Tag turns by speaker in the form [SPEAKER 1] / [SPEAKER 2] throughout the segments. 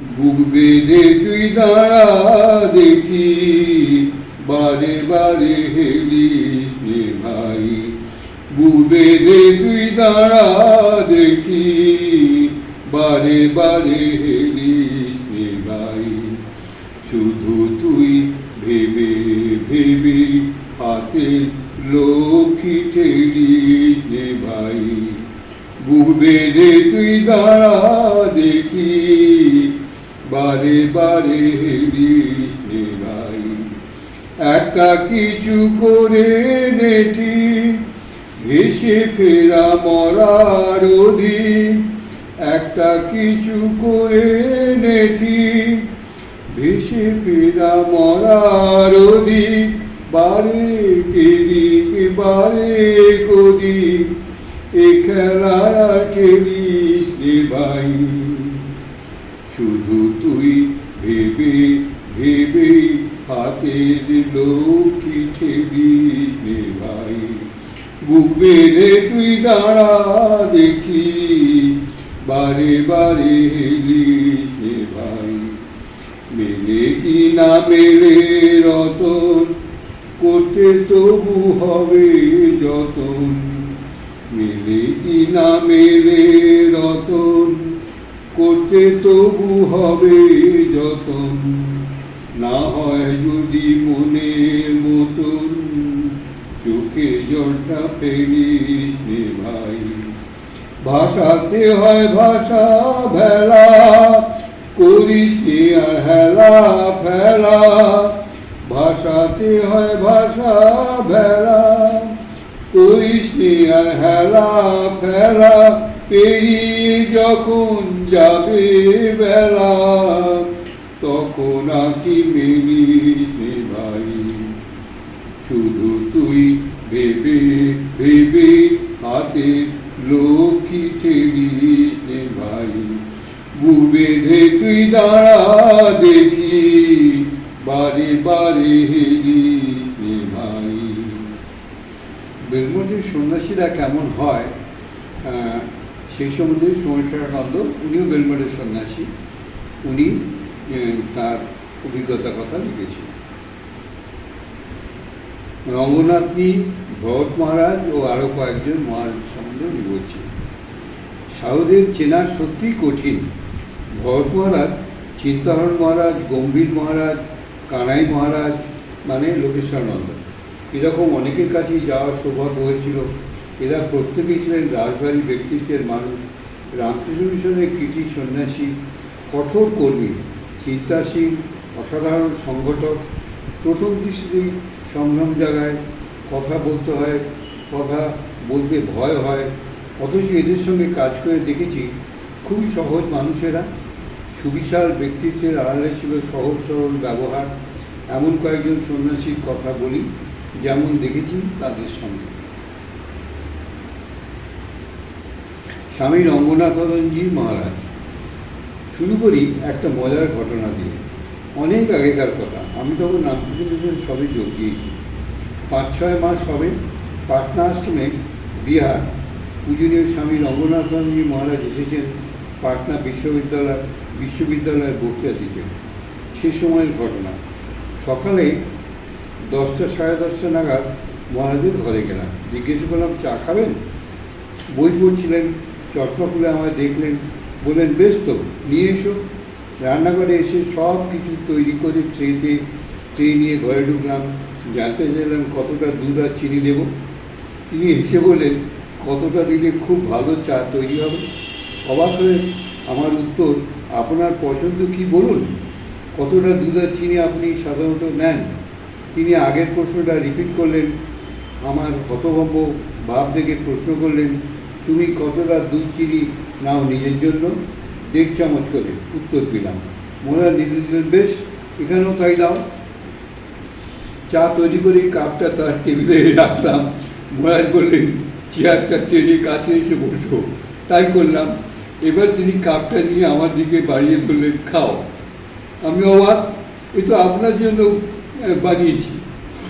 [SPEAKER 1] বুক বেঁধে তুই দাঁড়া দেখি, বারে বারে হেলিস ভাই। বুক বেঁধে তুই দাঁড়া দেখি, বারে বারে হেলিস ভাই। শুধু তুই ভেবে ভেবে হাতে লক্ষ্মী ঠেলিস ভাই। বুক বেঁধে তুই দাঁড়া দেখি বারে বারে নে ভাই একটা কিছু করে নেটি, ভেসে ফেরা মরার অধীন। একটা কিছু করে নেটি, ভেসে ফেরা মরার অধীন। বারে কেদিক বারে কদিক এ খেলা খেলিস রে ভাই শুধু তুই ভেবে ভেবে হাতের লক্ষ্মী ভাই বুক বেঁধে তুই দাঁড়া দেখি, বারে বারে হেলিস ভাই মেলে কি না মেলে রতন, করতে তবু হবে যতন। মেলে কি না মেলে রতন, করতে তবু হবে যতন। না হয় যদি মনের মতন চোখে জলটা ফেলিস নে ভাই। ভাষাতে হয় ভাষা ভেলা, করিস নে আর হেলা ফেলা। ভাষাতে হয় ভাষা ভেলা, করিস নে আর হেলা ফেলা। পেরিয়ে যখন যাবে বেলা। তখন আঁকি মেলিস ভাই। শুধু তুই ভেবে ভেবে হাতে লক্ষ্মী ঠেলিস নে ভাই। বুবেধে তুই দাঁড়া দেখি, বারে বারে হেলিস নে ভাই। বেলমঠের সন্ন্যাসীরা কেমন হয়? সেই সম্বন্ধে সমস্যানন্দ উনিও বেলমঠের সন্ন্যাসী। উনি তার অভিজ্ঞতার কথা লিখেছেন রঙ্গনাথনী ভরত মহারাজ ও আরও কয়েকজন মহারাজ সম্বন্ধে উনি বলছেন সাধুদের চেনা সত্যি কঠিন। ভরত মহারাজ, চিন্তাহরণ মহারাজ, গম্ভীর মহারাজ, কানাই মহারাজ মানে লোকেশ্বর লোকেশ্বরানন্দ। এরকম অনেকের কাছেই যাওয়ার সৌভাগ্য হয়েছিল। এরা প্রত্যেকেই ছিলেন রাজবাড়ি ব্যক্তিত্বের মানুষ। রামকৃষ্ণ মিশনের কৃতি সন্ন্যাসী, কঠোর কর্মী। চিন্তাশীল অসাধারণ সংগঠক, প্রথম দৃষ্টিতেই সংগ্রাম জায়গায় কথা বলতে হয়, কথা বলতে ভয় হয়, অথচ এদের সঙ্গে কাজ করে দেখেছি খুবই সহজ মানুষেরা। সুবিশাল ব্যক্তিত্বের আড়ালে ছিল সহজ সরল ব্যবহার। এমন কয়েকজন সন্ন্যাসীর কথা বলি, যেমন দেখেছি তাদের সঙ্গে। স্বামী রঙ্গনাথনজি মহারাজ। শুরু করি একটা মজার ঘটনা দিয়ে। অনেক আগেকার কথা। আমি তখন রামকৃষ্ণ মিশন সবে যোগ দিয়েছি। পাঁচ, ছয় মাস হবে। পাটনা আশ্রমে বিহার। পূজনীয় স্বামী রঙ্গনাথনজি মহারাজ এসেছেন পাটনা বিশ্ববিদ্যালয় বিশ্ববিদ্যালয়ের বক্তৃতা দিতে সে সময়ের ঘটনা। সকালে দশটা, সাড়ে দশটা নাগাদ মহারাজের ঘরে গেলাম। জিজ্ঞেস করলাম, চা খাবেন? বই পড়ছিলেন, চশমা খুলে আমায় দেখলেন। বললেন, বেশ তো, নিয়ে এসো। রান্নাঘরে এসে সব কিছু তৈরি করে ট্রেতে, ট্রে নিয়ে ঘরে ঢুকলাম। জানতে চাইলাম কতটা দুধ আর চিনি দেবো। তিনি হেসে বললেন, কতটা দিলে খুব ভালো চা তৈরি হবে? অবাক হয়ে আমার উত্তর, আপনার পছন্দ কি বলুন? কতটা দুধ আর চিনি আপনি সাধারণত নেন? তিনি আগের প্রশ্নটা রিপিট করলেন। আমার হতভম্ব ভাব দেখে প্রশ্ন করলেন তুমি কতটা দুধ চিনি নাও নিজের জন্য? দেড় চামচ করে উত্তর দিলাম। মোরা নিজে দিলেন বেশ। এখানেও তাই দাও। চা তৈরি করে কাপটা তার টেবিলে রাখলাম। মহারাজ বললেন, চেয়ারটা টেনে কাছে এসে বসো। তাই করলাম। এবার তিনি কাপটা নিয়ে আমার দিকে বাড়িয়ে বললেন, খাও। আমি অবাক, এ তো আপনার জন্য বানিয়েছি।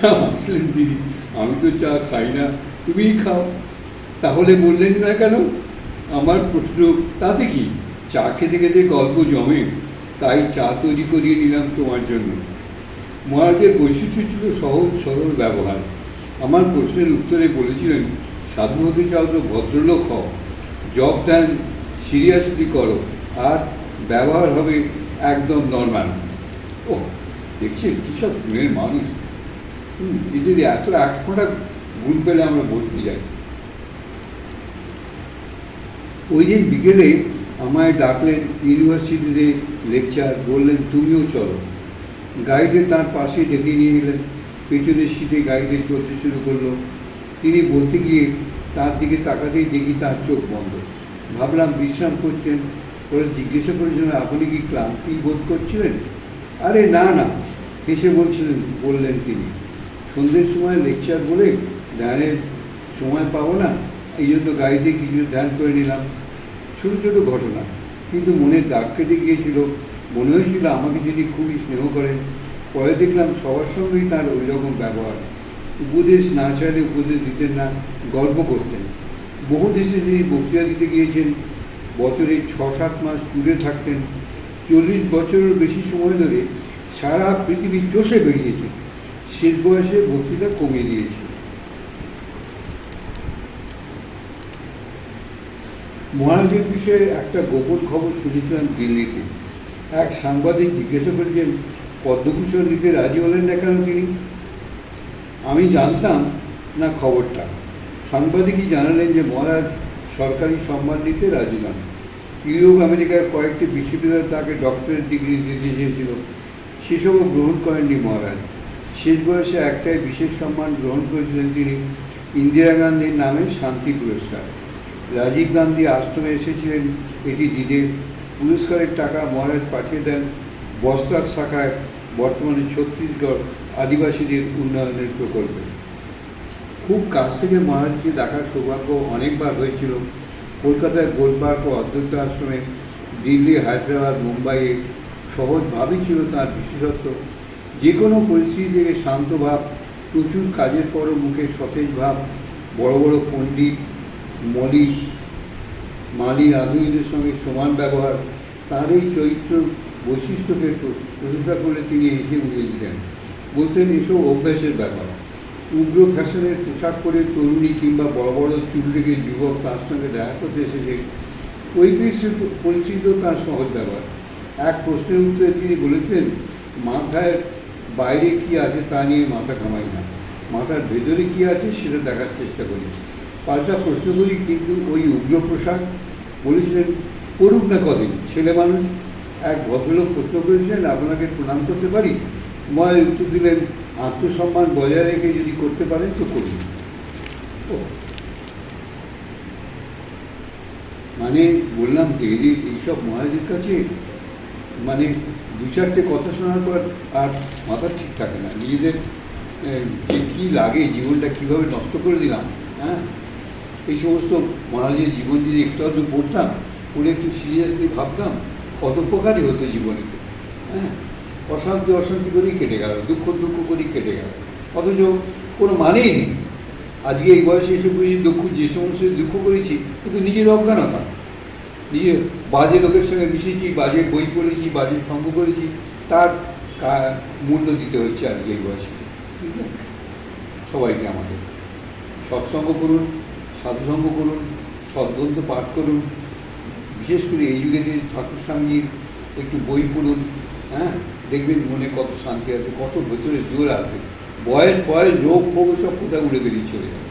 [SPEAKER 1] আসলেন তিনি, আমি তো চা খাই না, তুমিই খাও। তাহলে বললেন না কেন? আমার প্রশ্ন, তাতে কি? চা খেতে খেতে গল্প জমে, তাই চা তৈরি করিয়ে নিলাম তোমার জন্য। মহারাজের বৈশিষ্ট্য ছিল সহজ, সরল ব্যবহার। আমার প্রশ্নের উত্তরে বলেছিলেন সাধু হতে চাও তো ভদ্রলোক হও। জব দেন সিরিয়াসলি করো, আর ব্যবহার হবে একদম নর্মাল ও দেখছেন কী সব গুণের মানুষ। হুম, এদের এত এক ফোঁটা গুণ পেলে আমরা বলতে যাই। ওই দিন বিকেলে আমায় ডাকলেন ইউনিভার্সিটিতে লেকচার, বললেন, তুমিও চলো। গাইডে তার পাশে ডেকে নিয়ে গেলেন। পেছনের সিটে গাইডে চলতে শুরু করল। তিনি বলতে গিয়ে তার দিকে তাকাতেই দেখি তার চোখ বন্ধ। ভাবলাম, বিশ্রাম করছেন? পরে জিজ্ঞাসা করেছিলেন, আপনি কি ক্লান্তি বোধ করছিলেন? আরে, না না, হেসে বলছিলেন, বললেন তিনি। সন্ধ্যের সময় লেকচার বলে ধ্যানের সময় পাবো না? এই জন্য গাড়িতে কিছু ধ্যান করে নিলাম। ছোটো ছোটো ঘটনা, কিন্তু মনের দাগ কেটে গিয়েছিল মনে হয়েছিল আমাকে যদি খুবই স্নেহ করেন, পরে দেখলাম সবার সঙ্গেই তার ওই রকম ব্যবহার। উপদেশ না চাইলে উপদেশ দিতেন না, গল্প করতেন। বহু দেশে তিনি বক্তৃতা দিতে গিয়েছেন। বছরে ছ সাত মাস ট্যুরে থাকতেন। চল্লিশ বছরের বেশি সময় ধরে সারা পৃথিবী চষে বেরিয়েছে শেষ বয়সে বক্তৃতা কমিয়ে দিয়েছে। মহারাজের বিষয়ে একটা গোপন খবর শুনেছিলাম দিল্লিতে। এক সাংবাদিক জিজ্ঞাসা করেছেন, পদ্মভূষণ নিতে রাজি হলেন না কেন তিনি? আমি জানতাম না খবরটা। সাংবাদিকই জানালেন যে মহারাজ সরকারি সম্মান নিতে রাজি নন। ইউরোপ, আমেরিকার কয়েকটি বিশ্ববিদ্যালয় তাকে ডক্টরেট ডিগ্রি দিতে চেয়েছিল। সেসবও গ্রহণ করেননি মহারাজ। শেষ বয়সে একটাই বিশেষ সম্মান গ্রহণ করেছিলেন তিনি, ইন্দিরা গান্ধীর নামে শান্তি পুরস্কার। রাজীব গান্ধী আশ্রমে এসেছিলেন, এটি দিতে। পুরস্কারের টাকা মহারাজ পাঠিয়ে দেন। বস্তার শাখায় বর্তমানে ছত্তিশগড় আদিবাসীদের উন্নয়নের প্রকল্পে। খুব কাছ থেকে মহারাজকে দেখার সৌভাগ্য অনেকবার হয়েছিল। কলকাতায় গোলপার্ক ও অদ্বৈত আশ্রমে দিল্লি, হায়দ্রাবাদ, মুম্বাইয়ে সহজভাবেই ছিল তার বিশেষত্ব। যে কোনো পরিস্থিতি থেকে শান্ত ভাব, প্রচুর কাজের পরও মুখে সতেজ ভাব, বড় বড় পণ্ডিত মলি, মালি রাধুনীদের সঙ্গে সমান ব্যবহার, তার এই চরিত্র বৈশিষ্ট্যকে প্রশ- প্রশংসা করে তিনি হেসে উড়িয়ে দিলেন বলতেন এসব অভ্যাসের ব্যাপার। উগ্র ফ্যাশনের পোশাক পরে তরুণী কিংবা বড় বড় চুল রেখে যুবক তার সঙ্গে দেখা করতে এসেছে। ওই পরিচিত পরিচিত তার সহজ ব্যাপার এক প্রশ্নের উত্তরে তিনি বলেছেন, মাথায় বাইরে কি আছে তা নিয়ে মাথা ঘামাই না। মাথার ভেতরে কি আছে সেটা দেখার চেষ্টা করি। পাল্টা প্রশ্ন করি কিন্তু ওই উগ্র পোশাক বলেছিলেন, করুক না কদিন, ছেলে মানুষ, এক ভদ্রলোক প্রশ্ন করেছিলেন, আপনাকে প্রণাম করতে পারি? ময় উত্তর দিলেন, আত্মসম্মান বজায় রেখে যদি করতে পারেন তো করুন। ও মানে বললাম যে এইসব মহারাজের কাছে মানে দু চারটে কথা শোনার পর আর মাথা ঠিক থাকে না। নিজেদের যে কী লাগে, জীবনটা কীভাবে নষ্ট করে দিলাম হ্যাঁ? এই সমস্ত মহারাজের জীবন যদি একটু আধটু পড়তাম, পড়ে একটু সিরিয়াসলি ভাবতাম কত প্রকারই হতো জীবনে হ্যাঁ? অশান্তি অশান্তি করেই কেটে গেল, দুঃখ দুঃখ করেই কেটে গেল। অথচ কোনো মানেই নেই। আজকে এই বয়সে এসে বুঝি দুঃখ, যে সমস্ত দুঃখ করেছি, কিন্তু নিজের অজ্ঞানতা। নিজে বাজে লোকের সঙ্গে মিশেছি, বাজে বই পড়েছি, বাজে সঙ্গ করেছি, তার মূল্য দিতে হচ্ছে আজকে এই বয়সে। ঠিক আছে? সবাইকে আমাদের। সৎসঙ্গ করুন সাধুসঙ্গ করুন, সদ্গ্রন্থ পাঠ করুন, বিশেষ করে এই যুগে যে ঠাকুর স্বামীর একটু বই পড়ুন হ্যাঁ? দেখবেন মনে কত শান্তি আছে, কত ভেতরে জোর আসবে বয়স বয়স, রোগ, ফোগ সব কোথায় উড়ে বেরিয়ে চলে যাবে?